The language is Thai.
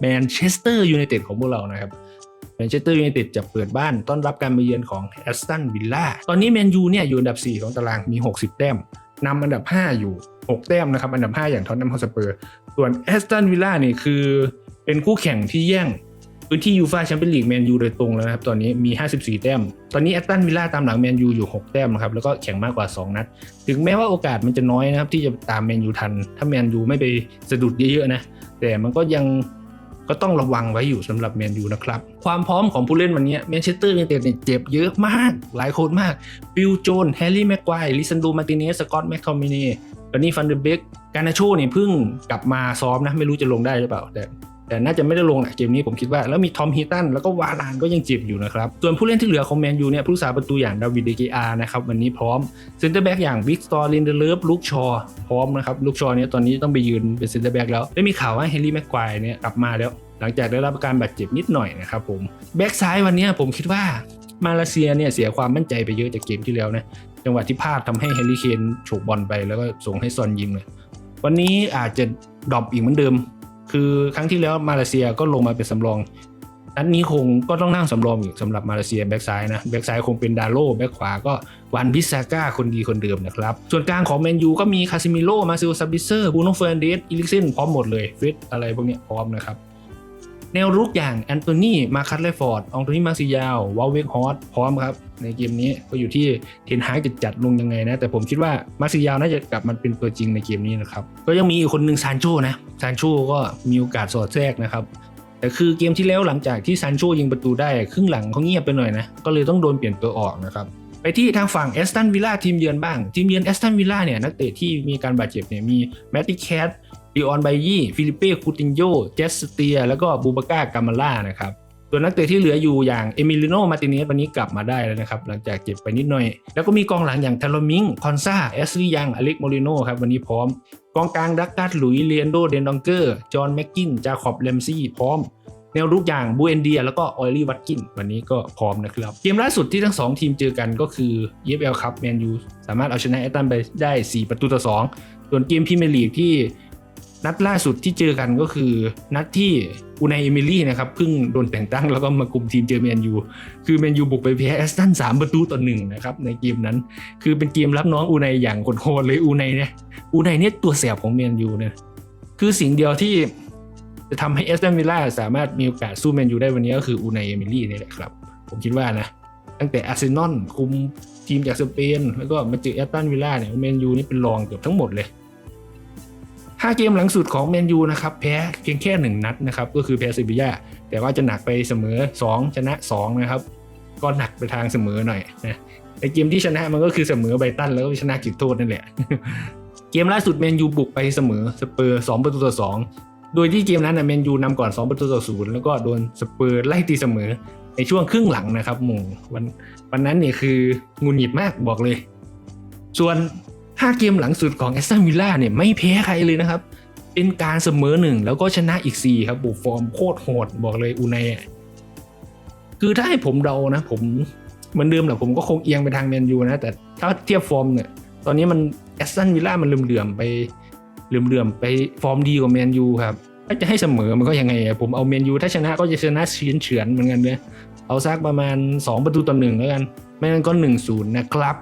แมนเชสเตอร์ยูไนเต็ดของพวกเรานะครับแมนเชสเตอร์ยูไนเต็ดจะเปิดบ้านต้อนรับการมาเยือนของแอสตันวิลล่าตอนนี้แมนยูเนี่ยอยู่อันดับ 4 ของตารางมี 60 แต้มนำอันดับ 5 อยู่ 6 แต้มนะครับ อันดับ 5 อย่างท็อตแนมฮอสเปอร์ ส่วนแอสตันวิลล่านี่คือเป็นคู่แข่งที่แย่งพื้นที่ยูฟาแชมเปี้ยนลีกแมนยูโดยตรงแล้วนะครับ ตอนนี้มี 54 แต้ม ตอนนี้แอตตันวิลล่าตามหลังแมนยูอยู่ 6 แต้มนะครับ แล้วก็แข่งมากกว่า 2 นัด ถึงแม้ว่าโอกาสมันจะน้อยนะครับ ที่จะตามแมนยูทัน ถ้าแมนยูไม่ไปสะดุดเยอะๆนะ แต่มันก็ยัง ก็ต้องระวังไว้อยู่สำหรับแมนยูนะครับ ความพร้อมของผู้เล่นวันนี้แมนเชสเตอร์ยูไนเต็ดเนี่ยเจ็บเยอะมาก หลายคนมาก บิลโจน แฮร์รี่แม็กควายลิซันดูมาร์ติเนส สกอตแมคทอมินีแล้วนี่ฟันเดอร์เบกการนาโชเนี่ยเพิ่งกลับมาซ้อมนะ ไม่รู้จะลงได้หรือเปล่า แต่ แต่น่าจะไม่ได้ลงนะเกมนี้ผมคิดว่า แล้วมีทอมฮีตันแล้วก็วาลานก็ยังเจ็บอยู่นะครับ ส่วนผู้เล่นที่เหลือของแมนยูเนี่ยผู้รักษาประตูอย่างดาวิดเดเกอานะครับวันนี้พร้อมเซนเตอร์แบ็กอย่างวิกตอร์ลินเดเลฟลูกชอพร้อมนะครับลูกชอเนี่ยตอนนี้ต้องไปยืนเป็นเซนเตอร์แบ็กแล้วได้มีข่าวว่าเฮนรี่แม็กควายเนี่ยกลับมาแล้ว หลังจากได้รับการบาดเจ็บนิดหน่อยนะครับผมแบ็กซ้ายวันนี้ผมคิดว่ามาเลเซียเนี่ยเสียความมั่นใจไปเยอะจากเกมที่แล้วนะจังหวะที่พลาดทำให้เฮนรี่เคนฉกบอลไปแล้วก็ส่งให้ซอนยิงเลยวันนี้อาจจะดรอปอีกเหมือนเดิม คือครั้งที่แล้วมาเลเซียก็ลงมาเป็นสำรอง นัดนี้คงก็ต้องนั่งสำรองอีกสำหรับมาเลเซียแบ็กซ้ายนะแบ็กซ้ายคงเป็นดาโลแบ็กขวาก็วันพิซาก้าคนดีคนเดิมนะครับ ส่วนกลางของแมนยูก็มีคาซิมิโลมาซิลซาบิเซอร์บูโนเฟรนเดสอิลิกเซนพร้อมหมดเลยฟิตอะไรพวกนี้พร้อมนะครับแนวรุกอย่างแอนโทนีมาคัตเลฟอร์ดอองโทนีมาซิยาววอลเวกฮอสพร้อมครับ ในเกมนี้ก็อยู่ที่เทนฮากจะจัดลงยังไงนะ แต่ผมคิดว่ามาซิยาวน่าจะกลับมาเป็นตัวจริงในเกมนี้นะครับ ก็ยังมีอีกคนหนึ่งซานโชนะ ซานโชก็มีโอกาสสอดแทรกนะครับ แต่คือเกมที่แล้วหลังจากที่ซานโชยิงประตูได้ครึ่งหลังเขาเงียบไปหน่อยนะ ก็เลยต้องโดนเปลี่ยนตัวออกนะครับไปที่ทางฝั่งแอสตันวิลล่าทีมเยือนบ้าง ทีมเยือนแอสตันวิลล่าเนี่ยนักเตะที่มีการบาดเจ็บเนี่ยมีแมตติแคทดิออนไบยี่ฟิลิเป้คูตินโยเจสเตีย แล้วก็บูบาก้ากามาล่านะครับส่วนนักเตะที่เหลืออยู่อย่างเอมิลิโนมาติเนสวันนี้กลับมาได้แล้วนะครับ หลังจากเจ็บไปนิดหน่อย แล้วก็มีกองหลังอย่างทาโลมิงคอนซาเอสลียังอเล็กโมริโนครับวันนี้พร้อม กองกลางดักกัสหลุยเลียนโดเดนดองเกอร์จอห์นแม็กกินจาคอบเลมซี่พร้อม แนวรุกอย่างบูเอนเดีย แล้วก็ออยลี่วัตกิน วันนี้ก็พร้อมนะครับ เกมล่าสุดที่ทั้ง 2 ทีมเจอกันก็คือ EFL ครับแมนยูสามารถเอาชนะแอตตันไปได้ 4 ประตูต่อ2ส่วนเกมพรีเมียร์ลีกที่ นัดล่าสุดที่เจอกันก็คือ นัดที่อูไนเอมิลี่นะครับเพิ่งโดนแต่งตั้งแล้วก็มาคุมทีมเจอแมนยูคือแมนยูบุกไปแพ้แอสตัน3ประตูต่อหนึ่งนะครับในเกมนั้น คือเป็นเกมรับน้องอูไนอย่างโหดเลยอูไนเนี่ยอูไนเนี่ยตัวแสบของแมนยูเนี่ยคือสิ่งเดียวที่จะทำให้เอสตันวิลล่าสามารถมีโอกาสสู้แมนยูได้วันนี้ก็คืออูไนเอมิลี่นี่แหละครับ ผมคิดว่านะตั้งแต่อาร์เซนอลคุมทีมจากสเปนแล้วก็มาเจอเอสตันวิลล่าเนี่ยแมนยูนี่เป็นรองเกือบทั้งหมดเลย ห้าเกมหลังสุดของแมนยูนะครับแพ้เพียงแค่หนึ่งนัดนะครับก็คือแพ้เซบีย่าแต่ว่าจะหนักไปเสมอ 2 ชนะ 2 นะครับ ก็หนักไปทางเสมอหน่อยนะในเกมที่ชนะมันก็คือเสมอไบตันแล้วก็ชนะจุดโทษนั่นแหละ เกมล่าสุดแมนยูบุกไปเสมอสเปอร์2ประตูต่อ2โดยที่เกมนั้นแมนยูนำก่อน 2 ประตูต่อศูนย์แล้วก็โดนสเปอร์ไล่ตีเสมอในช่วงครึ่งหลังนะครับมงวันวันนั้นเนี่ยคืองุนหงิดมากบอกเลย ส่วน 5 เกมหลังสุดของแอสตันวิลล่าเนี่ยไม่แพ้ใครเลยนะครับ เป็นการเสมอหนึ่งแล้วก็ชนะอีก 4 ครับบุฟอร์มโคตรโหดบอกเลยอูไนอะคือถ้าให้ผมเดานะ ผมเหมือนเดิมแหละผมก็คงเอียงไปทางแมนยูนะ แต่ถ้าเทียบฟอร์มเนี่ยตอนนี้มันแอสตันวิลล่ามันเหลื่อมๆไปเหลื่อมๆไปฟอร์มดีกว่าแมนยูครับถ้าจะให้เสมอมันก็ยังไง ผมเอาแมนยูถ้าชนะก็จะชนะเฉือนเฉือนเหมือนกันเลยเอาซักประมาณ 2 ประตูต่อหนึ่งแล้วกัน ไม่งั้นก็1-0นะครับ